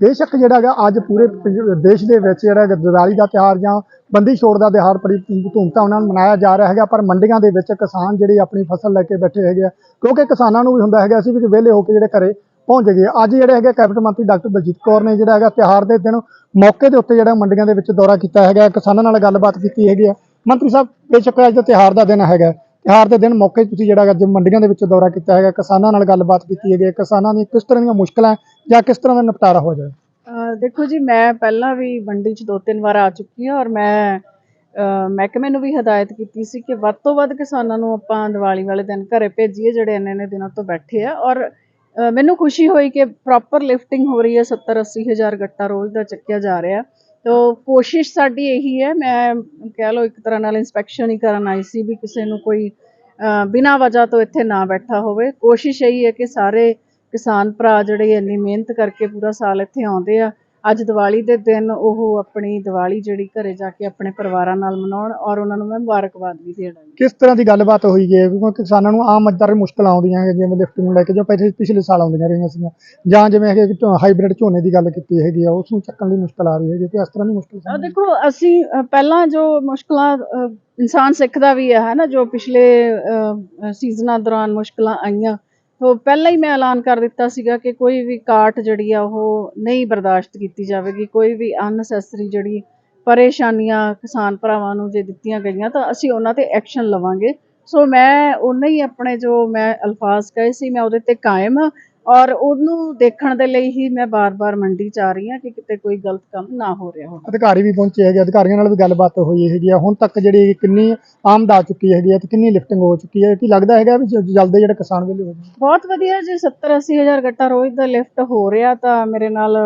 ਬੇਸ਼ੱਕ ਜਿਹੜਾ ਹੈਗਾ ਅੱਜ ਪੂਰੇ ਦੇਸ਼ ਦੇ ਵਿੱਚ ਜਿਹੜਾ ਹੈਗਾ ਦੀਵਾਲੀ ਦਾ ਤਿਉਹਾਰ ਜਾਂ ਬੰਦੀ ਛੋੜ ਦਾ ਤਿਉਹਾਰ ਬੜੀ ਧੂਮਧਾਮ ਨਾਲ ਮਨਾਇਆ ਜਾ ਰਿਹਾ ਹੈਗਾ, ਪਰ ਮੰਡੀਆਂ ਦੇ ਵਿੱਚ ਕਿਸਾਨ ਜਿਹੜੇ ਆਪਣੀ ਫਸਲ ਲੈ ਕੇ ਬੈਠੇ ਹੈਗੇ ਆ, ਕਿਉਂਕਿ ਕਿਸਾਨਾਂ ਨੂੰ ਵੀ ਹੁੰਦਾ ਹੈਗਾ ਅਸੀਂ ਵੀ ਵਿਹਲੇ ਹੋ ਕੇ ਜਿਹੜੇ ਘਰੇ ਪਹੁੰਚ ਗਏ। ਅੱਜ ਜਿਹੜੇ ਹੈਗੇ ਕੈਬਨਿਟ ਮੰਤਰੀ ਡਾਕਟਰ ਬਲਜੀਤ ਕੌਰ ਨੇ ਜਿਹੜਾ ਹੈਗਾ ਤਿਉਹਾਰ ਦੇ ਦਿਨ ਮੌਕੇ ਦੇ ਉੱਤੇ ਜਿਹੜਾ ਮੰਡੀਆਂ ਦੇ ਵਿੱਚ ਦੌਰਾ ਕੀਤਾ ਹੈਗਾ, ਕਿਸਾਨਾਂ ਨਾਲ ਗੱਲਬਾਤ ਕੀਤੀ ਹੈਗੀ ਆ। ਮੰਤਰੀ ਸਾਹਿਬ, ਬੇਸ਼ੱਕ ਅੱਜ ਦਾ ਤਿਉਹਾਰ ਦਾ ਦਿਨ ਹੈਗਾ। ਤਿਉਹਾਰ ਦੇ ਦਿਨ ਮੌਕੇ ਤੁਸੀਂ ਜਿਹੜਾ ਅੱਜ ਮੰਡੀਆਂ ਦੇ ਵਿੱਚ ਦੌਰਾ ਕੀਤਾ ਹੈਗਾ, ਕਿਸਾਨਾਂ ਨਾਲ ਗੱਲਬਾਤ ਕੀਤੀ ਹੈਗੀ ਹੈ ਕਿਸਾਨਾਂ ਦੀਆਂ ਕਿਸ ਤਰ੍ਹਾਂ ਦੀਆਂ ਮੁਸ਼ਕਲਾਂ ਜਾਂ ਕਿਸ ਤਰ੍ਹਾਂ ਦਾ ਨਿਪਟਾਰਾ ਹੋ ਜਾਏ? ਅਹ ਦੇਖੋ ਜੀ, ਮੈਂ ਪਹਿਲਾਂ ਵੀ ਮੰਡੀ 'ਚ ਦੋ ਤਿੰਨ ਵਾਰ ਆ ਚੁੱਕੀ ਹਾਂ ਔਰ ਮੈਂ, ਅਹ ਮਹਿਕਮੇ ਨੂੰ ਵੀ ਹਦਾਇਤ ਕੀਤੀ ਸੀ ਕਿ ਵੱਧ ਤੋਂ ਵੱਧ ਕਿਸਾਨਾਂ ਨੂੰ ਆਪਾਂ ਦੀਵਾਲੀ ਵਾਲੇ ਦਿਨ ਘਰੇ ਭੇਜੀਏ ਜਿਹੜੇ ਇੰਨੇ ਇੰਨੇ ਦਿਨਾਂ ਤੋਂ ਬੈਠੇ ਆ ਔਰ, ਅਹ ਮੈਨੂੰ ਖੁਸ਼ੀ ਹੋਈ ਕਿ ਪ੍ਰੋਪਰ ਲਿਫਟਿੰਗ ਹੋ ਰਹੀ ਹੈ 70 80 ਹਜ਼ਾਰ ਗੱਟਾ ਰੋਜ਼ ਦਾ ਚੱਕਿਆ ਜਾ ਰਿਹਾ ਤੋ ਕੋਸ਼ਿਸ਼ ਸਾਡੀ ਇਹੀ ਹੈ, ਮੈਂ ਕਹਿ ਲਓ ਇੱਕ ਤਰ੍ਹਾਂ ਨਾਲ ਇਨਸਪੈਕਸ਼ਨ ਹੀ ਕਰਨ ਆਈ ਸੀ ਵੀ ਕਿਸੇ ਨੂੰ ਕੋਈ, ਅਹ ਬਿਨਾਂ ਵਜ੍ਹਾ ਤੋਂ ਇੱਥੇ ਨਾ ਬੈਠਾ ਹੋਵੇ। ਕੋਸ਼ਿਸ਼ ਇਹੀ ਹੈ ਕਿ ਸਾਰੇ ਕਿਸਾਨ ਭਰਾ ਜਿਹੜੇ ਇੰਨੀ ਮਿਹਨਤ ਕਰਕੇ ਪੂਰਾ ਸਾਲ ਇੱਥੇ ਆਉਂਦੇ ਆ ਅੱਜ ਦੀਵਾਲੀ ਦੇ ਦਿਨ ਉਹ ਆਪਣੀ ਦੀਵਾਲੀ ਜਿਹੜੀ ਘਰੇ ਜਾ ਕੇ ਆਪਣੇ ਪਰਿਵਾਰਾਂ ਨਾਲ ਮਨਾਉਣ ਔਰ ਉਹਨਾਂ ਨੂੰ ਮੈਂ ਮੁਬਾਰਕਬਾਦ ਵੀ ਦੇਣਾ ਕਿਸ ਤਰ੍ਹਾਂ ਦੀ ਗੱਲਬਾਤ ਹੋਈ ਹੈ ਕਿਉਂਕਿ ਕਿਸਾਨਾਂ ਨੂੰ ਆਮ ਮਜ਼ਦਾਰ ਮੁਸ਼ਕਲਾਂ ਆਉਂਦੀਆਂ ਜਿਵੇਂ ਲਿਫਟ ਨੂੰ ਲੈ ਕੇ ਜੋ ਪਹਿਲੇ ਪਿਛਲੇ ਸਾਲ ਆਉਂਦੀਆਂ ਰਹੀਆਂ ਸੀਗੀਆਂ। ਜਾਂ ਜਿਵੇਂ ਕਿ ਹਾਈਬ੍ਰਿਡ ਝੋਨੇ ਦੀ ਗੱਲ ਕੀਤੀ ਹੈਗੀ ਆ ਉਸ ਨੂੰ ਚੱਕਣ ਲਈ ਮੁਸ਼ਕਲ ਆ ਰਹੀ ਹੈਗੀ ਕਿ ਇਸ ਤਰ੍ਹਾਂ ਦੀ ਮੁਸ਼ਕਲ ਦੇਖੋ ਅਸੀਂ ਪਹਿਲਾਂ ਜੋ ਮੁਸ਼ਕਲਾਂ ਇਨਸਾਨ ਸਿੱਖਦਾ ਵੀ ਹੈ ਹਨਾ ਜੋ ਪਿਛਲੇ ਸੀਜ਼ਨਾਂ ਦੌਰਾਨ ਮੁਸ਼ਕਲਾਂ ਆਈਆਂ ਤੋਂ ਪਹਿਲਾਂ ਹੀ ਮੈਂ ਐਲਾਨ ਕਰ ਦਿੱਤਾ ਸੀਗਾ ਕਿ ਕੋਈ ਵੀ ਕਾਟ ਜਿਹੜੀ ਆ ਉਹ ਨਹੀਂ ਬਰਦਾਸ਼ਤ ਕੀਤੀ ਜਾਵੇਗੀ, ਕੋਈ ਵੀ ਅਨਨੈਸੈਸਰੀ ਜਿਹੜੀ ਪਰੇਸ਼ਾਨੀਆਂ ਕਿਸਾਨ ਭਰਾਵਾਂ ਨੂੰ ਜੇ ਦਿੱਤੀਆਂ ਗਈਆਂ ਤਾਂ ਅਸੀਂ ਉਹਨਾਂ ਤੇ ਐਕਸ਼ਨ ਲਵਾਂਗੇ। ਸੋ ਮੈਂ ਉਹਨਾਂ ਹੀ ਆਪਣੇ ਜੋ ਮੈਂ ਅਲਫਾਜ਼ ਕਹੇ ਸੀ, ਮੈਂ ਉਹਦੇ ਤੇ ਕਾਇਮ ਹਾਂ ਔਰ ਉਹਨੂੰ ਦੇਖਣ ਦੇ ਲਈ ਹੀ ਮੈਂ ਬਾਰ-ਬਾਰ ਮੰਡੀ ਚ ਆ ਰਹੀ ਹਾਂ ਕਿ ਕਿਤੇ ਕੋਈ ਗਲਤ ਕੰਮ ਨਾ ਹੋ ਰਿਹਾ ਹੋਵੇ। ਅਧਿਕਾਰੀ ਵੀ ਪਹੁੰਚੇ ਹੈਗੇ ਅਧਿਕਾਰੀਆਂ ਨਾਲ ਵੀ ਗੱਲਬਾਤ ਹੋਈ ਹੈਗੀ ਆ। ਹੁਣ ਤੱਕ ਜਿਹੜੀ ਕਿੰਨੀ ਆਮਦ ਆ ਚੁੱਕੀ ਹੈਗੀ ਆ ਤੇ ਕਿੰਨੀ ਲਿਫਟਿੰਗ ਹੋ ਚੁੱਕੀ ਹੈ ਕੀ ਲੱਗਦਾ ਹੈਗਾ ਵੀ ਜ- ਜਲਦੀ ਜਿਹੜੇ ਕਿਸਾਨ ਵੇਲੇ ਹੋ ਬਹੁਤ ਵਧੀਆ ਜੀ 70 80 ਹਜ਼ਾਰ ਗੱਟਾ ਰੋਜ਼ ਦਾ ਲਿਫਟ ਹੋ ਰਿਹਾ ਤਾਂ ਮੇਰੇ ਨਾਲ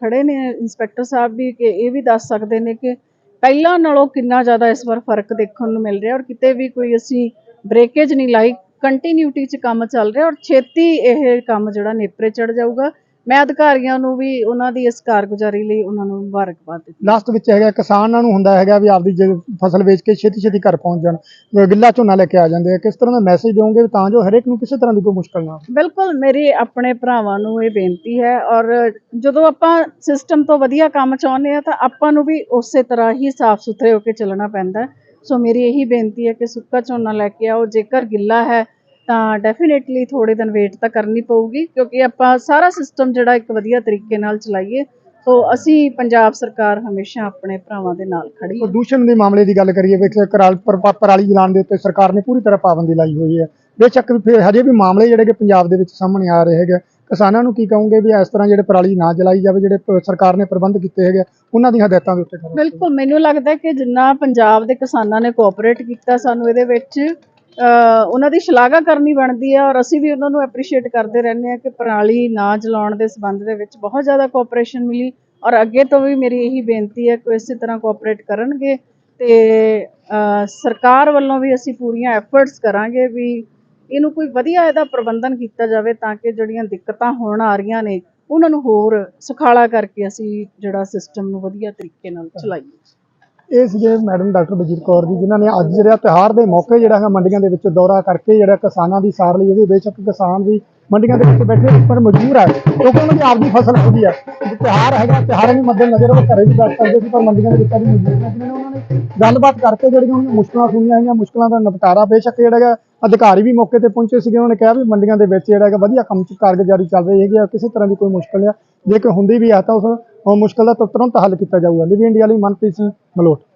ਖੜੇ ਨੇ ਇੰਸਪੈਕਟਰ ਸਾਹਿਬ ਵੀ ਕਿ ਇਹ ਵੀ ਦੱਸ ਸਕਦੇ ਨੇ ਕਿ ਪਹਿਲਾਂ ਨਾਲੋਂ ਕਿੰਨਾ ਜ਼ਿਆਦਾ ਇਸ ਵਾਰ ਫ਼ਰਕ ਦੇਖਣ ਨੂੰ ਮਿਲ ਰਿਹਾ ਔਰ ਕਿਤੇ ਵੀ ਕੋਈ ਅਸੀਂ ਬ੍ਰੇਕੇਜ ਨਹੀਂ ਲਾਈ ਕੰਟੀਨਿਊਟੀ 'ਚ ਕੰਮ ਚੱਲ ਰਿਹਾ ਔਰ ਛੇਤੀ ਇਹ ਕੰਮ ਜਿਹੜਾ ਨੇਪਰੇ ਚੜ ਜਾਊਗਾ। ਮੈਂ ਅਧਿਕਾਰੀਆਂ ਨੂੰ ਵੀ ਉਹਨਾਂ ਦੀ ਇਸ ਕਾਰਗੁਜ਼ਾਰੀ ਲਈ ਉਹਨਾਂ ਨੂੰ ਮੁਬਾਰਕਬਾਦ ਦਿੱਤੀ ਲਾਸਟ ਵਿੱਚ ਹੈਗਾ ਕਿਸਾਨਾਂ ਨੂੰ ਹੁੰਦਾ ਹੈਗਾ ਵੀ ਆਪਦੀ ਜੇ ਫਸਲ ਵੇਚ ਕੇ ਛੇਤੀ ਛੇਤੀ ਘਰ ਪਹੁੰਚ ਜਾਣ ਗਿੱਲਾ ਝੋਨਾ ਲੈ ਕੇ ਆ ਜਾਂਦੇ ਆ। ਕਿਸ ਤਰ੍ਹਾਂ ਦਾ ਮੈਸੇਜ ਦਿਓਗੇ ਤਾਂ ਜੋ ਹਰੇਕ ਨੂੰ ਕਿਸੇ ਤਰ੍ਹਾਂ ਦੀ ਕੋਈ ਮੁਸ਼ਕਲ ਨਾ ਆਵੇ ਬਿਲਕੁਲ ਮੇਰੀ ਆਪਣੇ ਭਰਾਵਾਂ ਨੂੰ ਇਹ ਬੇਨਤੀ ਹੈ ਔਰ ਜਦੋਂ ਆਪਾਂ ਸਿਸਟਮ ਤੋਂ ਵਧੀਆ ਕੰਮ ਚਾਹੁੰਦੇ ਆ ਤਾਂ ਆਪਾਂ ਨੂੰ ਵੀ ਉਸੇ ਤਰ੍ਹਾਂ ਹੀ ਸਾਫ਼ ਸੁਥਰੇ ਹੋ ਕੇ ਚੱਲਣਾ ਪੈਂਦਾ ਹੈ। ਸੋ ਮੇਰੀ ਇਹੀ ਬੇਨਤੀ ਹੈ ਕਿ ਸੁੱਕਾ ਝੋਨਾ ਲੈ ਕੇ ਆਓ। ਜੇਕਰ ਗਿੱਲਾ ਹੈ, ਤਾਂ ਡੈਫੀਨੇਟਲੀ ਥੋੜੇ ਦਿਨ ਵੇਟ ਤਾਂ ਕਰਨੀ ਪਊਗੀ, ਕਿਉਂਕਿ ਆਪਾਂ ਸਾਰਾ ਸਿਸਟਮ ਜਿਹੜਾ ਇੱਕ ਵਧੀਆ ਤਰੀਕੇ ਨਾਲ ਚਲਾਈਏ, ਸੋ ਅਸੀਂ ਪੰਜਾਬ ਸਰਕਾਰ ਹਮੇਸ਼ਾ ਆਪਣੇ ਭਰਾਵਾਂ ਦੇ ਨਾਲ ਖੜੀ ਹੈ। ਪ੍ਰਦੂਸ਼ਣ ਦੇ ਮਾਮਲੇ ਦੀ ਗੱਲ ਕਰੀਏ ਵੇਖ ਕਰਾਲ ਪਰਾਲੀ ਜਲਾਉਣ ਦੇ ਉੱਤੇ ਸਰਕਾਰ ਨੇ ਪੂਰੀ ਤਰ੍ਹਾਂ ਪਾਬੰਦੀ ਲਾਈ ਹੋਈ ਹੈ। ਬੇਸ਼ੱਕ ਵੀ ਫਿਰ ਹਜੇ ਵੀ ਮਾਮਲੇ ਜਿਹੜੇ ਕਿ ਪੰਜਾਬ ਦੇ ਵਿੱਚ ਸਾਹਮਣੇ ਆ ਰਹੇ ਹੈਗੇ ਕਿਸਾਨਾਂ ਨੂੰ ਕੀ ਕਹੋਗੇ ਵੀ ਇਸ ਤਰ੍ਹਾਂ ਜਿਹੜੇ ਪਰਾਲੀ ਨਾ ਜਲਾਈ ਜਾਵੇ ਜਿਹੜੇ ਪ- ਸਰਕਾਰ ਨੇ ਪ੍ਰਬੰਧ ਕੀਤੇ ਹੈਗੇ ਉਹਨਾਂ ਦੀਆਂ ਹਦਾਇਤਾਂ ਦੇ ਉੱਤੇ ਕਰੋ। ਬਿਲਕੁਲ ਮੈਨੂੰ ਲੱਗਦਾ ਕਿ ਜਿੰਨਾ ਪੰਜਾਬ ਦੇ ਕਿਸਾਨਾਂ ਨੇ ਕੋਆਪਰੇਟ ਕੀਤਾ ਸਾਨੂੰ ਇਹਦੇ ਵਿੱਚ ਅਹ, ਉਹਨਾਂ ਦੀ ਸ਼ਲਾਘਾ ਕਰਨੀ ਬਣਦੀ ਹੈ ਔਰ ਅਸੀਂ ਵੀ ਉਹਨਾਂ ਨੂੰ ਐਪਰੀਸ਼ੀਏਟ ਕਰਦੇ ਰਹਿੰਦੇ ਹਾਂ ਕਿ ਪਰਾਲੀ ਨਾ ਜਲਾਉਣ ਦੇ ਸੰਬੰਧ ਦੇ ਵਿੱਚ ਬਹੁਤ ਜ਼ਿਆਦਾ ਕੋਆਪਰੇਸ਼ਨ ਮਿਲੀ ਔਰ ਅੱਗੇ ਤੋਂ ਵੀ ਮੇਰੀ ਇਹੀ ਬੇਨਤੀ ਹੈ ਕਿ ਇਸੇ ਤਰ੍ਹਾਂ ਕੋਆਪਰੇਟ ਕਰਨਗੇ ਤੇ ਅਹ, ਸਰਕਾਰ ਵੱਲੋਂ ਵੀ ਅਸੀਂ ਪੂਰੀਆਂ ਐਫਰਟਸ ਕਰਾਂਗੇ ਵੀ ਇਹਨੂੰ ਕੋਈ ਵਧੀਆ ਇਹਦਾ ਪ੍ਰਬੰਧਨ ਕੀਤਾ ਜਾਵੇ ਤਾਂ ਕਿ ਜਿਹੜੀਆਂ ਦਿੱਕਤਾਂ ਹੋਣ ਆ ਰਹੀਆਂ ਨੇ, ਉਹਨਾਂ ਨੂੰ ਹੋਰ ਸੁਖਾਲਾ ਕਰਕੇ ਅਸੀਂ ਜਿਹੜਾ ਸਿਸਟਮ ਨੂੰ ਵਧੀਆ ਤਰੀਕੇ ਨਾਲ ਚਲਾਈਏ। ਇਹ ਸੀਗੇ ਮੈਡਮ ਡਾਕਟਰ ਬਲਜੀਤ ਕੌਰ ਜੀ, ਜਿਨ੍ਹਾਂ ਨੇ ਅੱਜ ਜਿਹੜਾ ਤਿਉਹਾਰ ਦੇ ਮੌਕੇ ਜਿਹੜਾ ਹੈ ਮੰਡੀਆਂ ਦੇ ਵਿੱਚ ਦੌਰਾ ਕਰਕੇ ਜਿਹੜਾ ਕਿਸਾਨਾਂ ਦੀ ਸਾਰ ਲਈ, ਇਹਦੇ ਬੇਸ਼ੱਕ ਕਿਸਾਨ ਵੀ ਮੰਡੀਆਂ ਦੇ ਵਿੱਚ ਬੈਠੇ ਪਰ ਮਜਬੂਰ ਹੈ ਕਿਉਂਕਿ ਉਹਨਾਂ ਦੀ ਆਪਦੀ ਫਸਲ ਖੁਦੀ ਹੈ ਤੇ ਤਿਉਹਾਰ ਹੈਗਾ, ਤਿਉਹਾਰਾਂ ਨੂੰ ਮੱਦੇ ਨਜ਼ਰ ਉਹ ਘਰੇ ਵੀ ਬੈਠ ਸਕਦੇ ਸੀ, ਪਰ ਮੰਡੀਆਂ ਦੇ ਵਿੱਚ ਵੀ ਮਜਬੂਰ ਨੇ ਉਹਨਾਂ ਨੇ। ਗੱਲਬਾਤ ਕਰਕੇ ਜਿਹੜੀਆਂ ਉਹਨਾਂ ਮੁਸ਼ਕਲਾਂ ਸੁਣੀਆਂ ਹੈਗੀਆਂ ਮੁਸ਼ਕਲਾਂ ਦਾ ਨਿਪਟਾਰਾ ਬੇਸ਼ੱਕ ਜਿਹੜਾ ਹੈਗਾ, ਅਧਿਕਾਰੀ ਵੀ ਮੌਕੇ ਤੇ ਪਹੁੰਚੇ ਸੀਗੇ, ਉਹਨਾਂ ਨੇ ਕਿਹਾ ਵੀ ਮੰਡੀਆਂ ਦੇ ਵਿੱਚ ਜਿਹੜਾ ਹੈਗਾ ਵਧੀਆ ਕੰਮ ਚ ਕਾਰਗੁਜ਼ਾਰੀ ਚੱਲ ਰਹੀ ਹੈਗੀ ਆ, ਕਿਸੇ ਤਰ੍ਹਾਂ ਦੀ ਕੋਈ ਮੁਸ਼ਕਲ ਆ। ਜੇ ਕੋਈ ਹੁੰਦੀ ਵੀ ਆ ਤਾਂ ਉਸ, ਉਹ ਮੁਸ਼ਕਲ ਦਾ ਤੁਰੰਤ ਹੱਲ ਕੀਤਾ ਜਾਊਗਾ। ਲਿਵੀ ਇੰਡੀਆ ਲਈ ਮਨਪ੍ਰੀਤ ਸਿੰਘ ਮਲੋਟ।